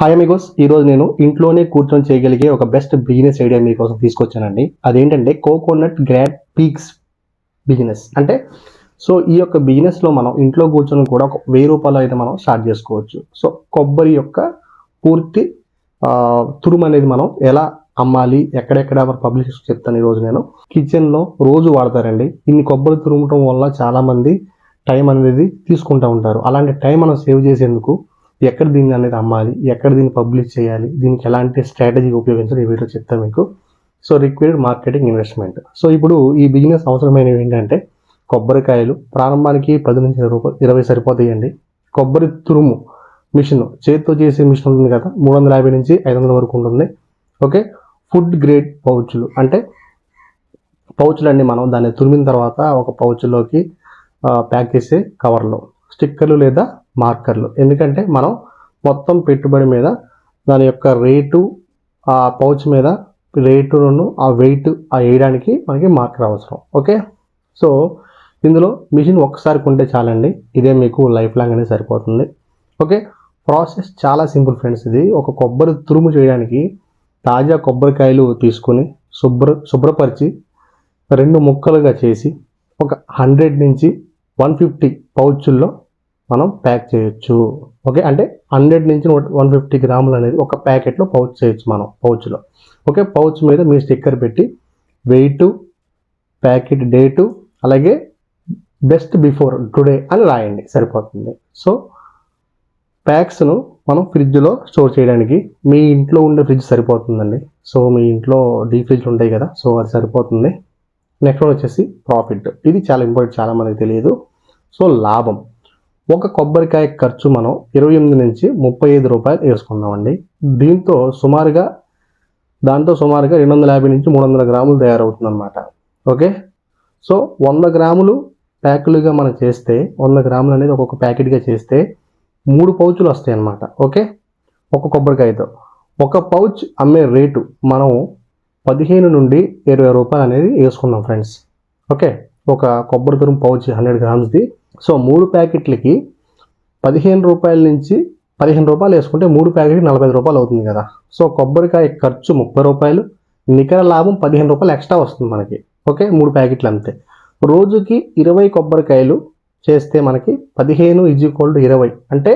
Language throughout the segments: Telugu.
హాయ్ అమిగోస్ ఈ రోజు నేను ఇంట్లోనే కూర్చొని చేయగలిగే ఒక బెస్ట్ బిజినెస్ ఐడియా మీకోసం తీసుకొచ్చానండి. అదేంటంటే కోకోనట్ గ్రాడ్ పీక్స్ బిజినెస్ అంటే సో ఈ యొక్క బిజినెస్లో మనం ఇంట్లో కూర్చొని కూడా ఒక వెయ్యి రూపాయలు అయితే మనం స్టార్ట్ చేసుకోవచ్చు. సో కొబ్బరి యొక్క పూర్తి తురుము అనేది మనం ఎలా అమ్మాలి ఎక్కడెక్కడ మన పబ్లిష్ చెప్తాను ఈ రోజు నేను. కిచెన్లో రోజు వాడతారండి. ఇన్ని కొబ్బరి తురుమటం వల్ల చాలామంది టైం అనేది తీసుకుంటూ ఉంటారు. అలాంటి టైం మనం సేవ్ చేసేందుకు ఎక్కడ దీన్ని అనేది అమ్మాలి ఎక్కడ దీన్ని పబ్లిష్ చేయాలి దీనికి ఎలాంటి స్ట్రాటజీ ఉపయోగించాలి ఈ వీడియో మీకు. So required marketing investment so ఇప్పుడు ఈ బిజినెస్ అవసరమైనవి ఏంటంటే కొబ్బరికాయలు ప్రారంభానికి పది నుంచి ఇరవై రూపాయలు ఇరవై సరిపోతాయండి కొబ్బరి తురుము మిషన్ చేతితో చేసే మిషన్ ఉంటుంది కదా మూడు వందల యాభై నుంచి ఐదు వందల వరకు ఉంటుంది. ఓకే ఫుడ్ గ్రేడ్ పౌచ్లు అంటే పౌచ్లు అండి మనం దాన్ని తురిమిన తర్వాత ఒక పౌచ్లోకి ప్యాక్ చేసే కవర్లో స్టిక్కర్లు లేదా మార్కర్లు. ఎందుకంటే మనం మొత్తం పెట్టుబడి మీద దాని యొక్క రేటు ఆ పౌచ్ మీద రేటును ఆ వెయిట్ ఆ వేయడానికి మనకి మార్కర్ అవసరం. ఓకే? సో ఇందులో మిషన్ ఒక్కసారి కొంటే చాలండి. ఇదే మీకు లైఫ్ లాంగ్ అనేది సరిపోతుంది. ఓకే? ప్రాసెస్ చాలా సింపుల్ ఫ్రెండ్స్ ఇది. ఒక కొబ్బరి తురుము చేయడానికి తాజా కొబ్బరికాయలు తీసుకొని శుభ్ర శుభ్రపరిచి రెండు ముక్కలుగా చేసి ఒక హండ్రెడ్ నుంచి వన్ ఫిఫ్టీ పౌచుల్లో మనం ప్యాక్ చేయొచ్చు. ఓకే? అంటే హండ్రెడ్ నుంచి వన్ ఫిఫ్టీ గ్రాములు అనేది ఒక ప్యాకెట్లో పౌచ్ చేయొచ్చు మనం పౌచ్లో. ఓకే? పౌచ్ మీద మీ స్టిక్కర్ పెట్టి వెయిట్ ప్యాకెట్ డేటు అలాగే బెస్ట్ బిఫోర్ టుడే అని రాయండి. సరిపోతుంది. సో ప్యాక్స్ను మనం ఫ్రిడ్జ్లో స్టోర్ చేయడానికి మీ ఇంట్లో ఉండే ఫ్రిడ్జ్ సరిపోతుందండి. సో మీ ఇంట్లో డీ ఫ్రిడ్జ్లు ఉంటాయి కదా సో అది సరిపోతుంది. నెక్స్ట్ వన్ వచ్చేసి ప్రాఫిట్ ఇది చాలా ఇంపార్టెంట్ చాలా మనకి తెలియదు. సో లాభం. ఒక కొబ్బరికాయ ఖర్చు మనం ఇరవై ఎనిమిది నుంచి ముప్పై ఐదు రూపాయలు వేసుకుందామండి. దీంతో సుమారుగా దాంతో సుమారుగా రెండు వందల యాభై నుంచి మూడు వందల గ్రాములు తయారవుతుందన్నమాట. ఓకే సో వంద గ్రాములు ప్యాకులుగా మనం చేస్తే వంద గ్రాములు అనేది ఒక్కొక్క ప్యాకెట్గా చేస్తే మూడు పౌచులు వస్తాయి అన్నమాట ఓకే ఒక కొబ్బరికాయతో. ఒక పౌచ్ అమ్మే రేటు మనం పదిహేను నుండి ఇరవై రూపాయలు అనేది వేసుకున్నాం ఫ్రెండ్స్ ఓకే ఒక కొబ్బరి తురుము పౌచ్ హండ్రెడ్ గ్రామ్స్ది. సో మూడు ప్యాకెట్లకి పదిహేను రూపాయల నుంచి పదిహేను రూపాయలు వేసుకుంటే మూడు ప్యాకెట్కి నలభై ఐదు రూపాయలు అవుతుంది కదా. సో కొబ్బరికాయ ఖర్చు ముప్పై రూపాయలు నికర లాభం పదిహేను రూపాయలు ఎక్స్ట్రా వస్తుంది మనకి. ఓకే మూడు ప్యాకెట్లు అంతే. రోజుకి ఇరవై కొబ్బరికాయలు చేస్తే మనకి పదిహేను ఈజ్ ఈక్వల్ టు ఇరవై. అంటే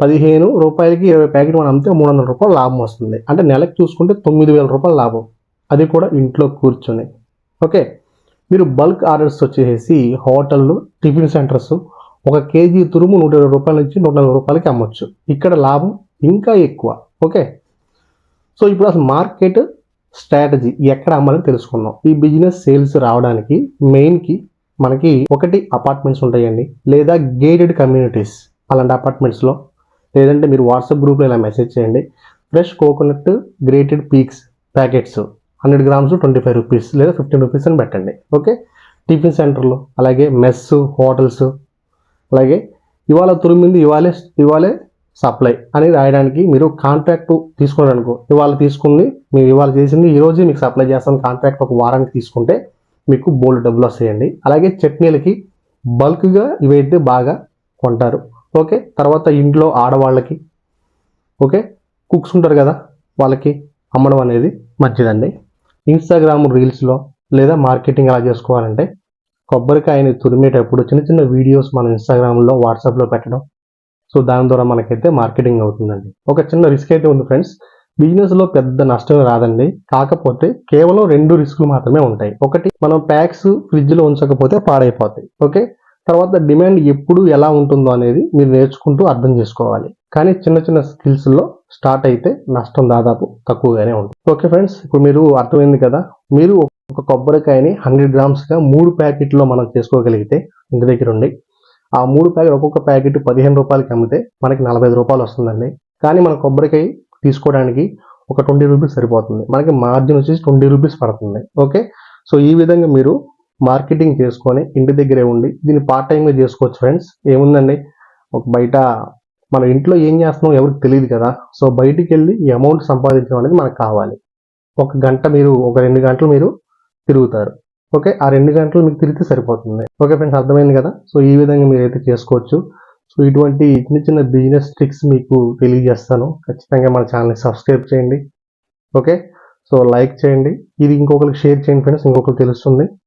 పదిహేను రూపాయలకి ఇరవై ప్యాకెట్ మనం అమ్మితే మూడు వందల రూపాయలు లాభం వస్తుంది. అంటే నెలకు చూసుకుంటే తొమ్మిది వేల రూపాయలు లాభం. అది కూడా ఇంట్లో కూర్చొని. ఓకే? మీరు బల్క్ ఆర్డర్స్ వచ్చేసి హోటళ్ళు టిఫిన్ సెంటర్స్ ఒక కేజీ తురుము నూట ఇరవై రూపాయల నుంచి నూట నలభై రూపాయలకి అమ్మొచ్చు. ఇక్కడ లాభం ఇంకా ఎక్కువ. ఓకే? సో ఇప్పుడు అసలు మార్కెట్ స్ట్రాటజీ ఎక్కడ అమ్మాలని తెలుసుకున్నాం. ఈ బిజినెస్ సేల్స్ రావడానికి మెయిన్కి మనకి ఒకటి అపార్ట్మెంట్స్ ఉంటాయండి. లేదా గేటెడ్ కమ్యూనిటీస్ అలాంటి అపార్ట్మెంట్స్లో. లేదంటే మీరు వాట్సాప్ గ్రూప్లో ఇలా మెసేజ్ చేయండి. Fresh coconut grated peaks packets. Hundred grams twenty five rupees లేదా ఫిఫ్టీన్ రూపీస్ అని పెట్టండి. ఓకే? టిఫిన్ సెంటర్లో అలాగే మెస్ హోటల్స్ అలాగే ఇవాళ తురిమింది ఇవాళే ఇవాళే సప్లై అని రాయడానికి మీరు కాంట్రాక్ట్ తీసుకున్నారనుకో ఇవాళ తీసుకుంది మీరు ఇవాళ చేసింది ఈరోజు మీకు సప్లై చేస్తాం కాంట్రాక్ట్ ఒక వారానికి తీసుకుంటే మీకు బోల్డ్ డబ్బులు వస్తాయండి. అలాగే చట్నీలకి బల్క్గా ఇవైతే బాగా కొంటారు. ఓకే? తర్వాత ఇంట్లో ఆడవాళ్ళకి ఓకే? కుక్స్ ఉంటారు కదా వాళ్ళకి అమ్మడం అనేది మంచిదండి. ఇన్స్టాగ్రామ్ రీల్స్లో లేదా మార్కెటింగ్ ఎలా చేసుకోవాలంటే కొబ్బరికాయని తురిమేటప్పుడు చిన్న చిన్న వీడియోస్ మన ఇన్స్టాగ్రామ్లో వాట్సాప్లో పెట్టడం. సో దాని ద్వారా మనకైతే మార్కెటింగ్ అవుతుందండి. ఒక చిన్న రిస్క్ అయితే ఉంది ఫ్రెండ్స్ బిజినెస్లో పెద్ద నష్టం రాదండి. కాకపోతే కేవలం రెండు రిస్కులు మాత్రమే ఉంటాయి. ఒకటి మనం ప్యాక్స్ ఫ్రిడ్జ్లో ఉంచకపోతే పాడైపోతాయి. ఓకే తర్వాత డిమాండ్ ఎప్పుడు ఎలా ఉంటుందో అనేది మీరు నేర్చుకుంటూ అర్థం చేసుకోవాలి. కానీ చిన్న చిన్న స్కిల్స్లో స్టార్ట్ అయితే నష్టం దాదాపు తక్కువగానే ఉంటుంది. ఓకే ఫ్రెండ్స్ ఇప్పుడు మీరు అర్థమైంది కదా? మీరు ఒక కొబ్బరికాయని హండ్రెడ్ గ్రామ్స్గా మూడు ప్యాకెట్లో మనం చేసుకోగలిగితే ఇంటి దగ్గర ఉండి ఆ మూడు ప్యాకెట్ ఒక్కొక్క ప్యాకెట్ పదిహేను రూపాయలకి అమ్మితే మనకి నలభై ఐదు రూపాయలు వస్తుందండి. కానీ మన కొబ్బరికాయ తీసుకోవడానికి ఒక ట్వంటీ రూపీస్ సరిపోతుంది. మనకి మార్జిన్ వచ్చేసి ట్వంటీ రూపీస్ పడుతుంది. ఓకే? సో ఈ విధంగా మీరు మార్కెటింగ్ చేసుకొని ఇంటి దగ్గరే ఉండి దీన్ని పార్ట్ టైంగా చేసుకోవచ్చు ఫ్రెండ్స్ ఏముందండి? ఒక బయట మన ఇంట్లో ఏం చేస్తున్నాం ఎవరికి తెలియదు కదా. సో బయటికి వెళ్ళి ఈ అమౌంట్ సంపాదించడం అనేది మనకు కావాలి. ఒక గంట మీరు ఒక రెండు గంటలు మీరు తిరుగుతారు. ఓకే ఆ రెండు గంటలు మీకు తిరిగితే సరిపోతుంది. ఓకే ఫ్రెండ్స్ అర్థమైంది కదా? సో ఈ విధంగా మీరు అయితే చేసుకోవచ్చు. సో ఇటువంటి చిన్న చిన్న బిజినెస్ ట్రిక్స్ మీకు తెలియజేస్తాను ఖచ్చితంగా మన ఛానల్ని సబ్స్క్రైబ్ చేయండి. ఓకే సో లైక్ చేయండి. ఇది ఇంకొకరికి షేర్ చేయండి ఫ్రెండ్స్ ఇంకొకరికి తెలుస్తుంది.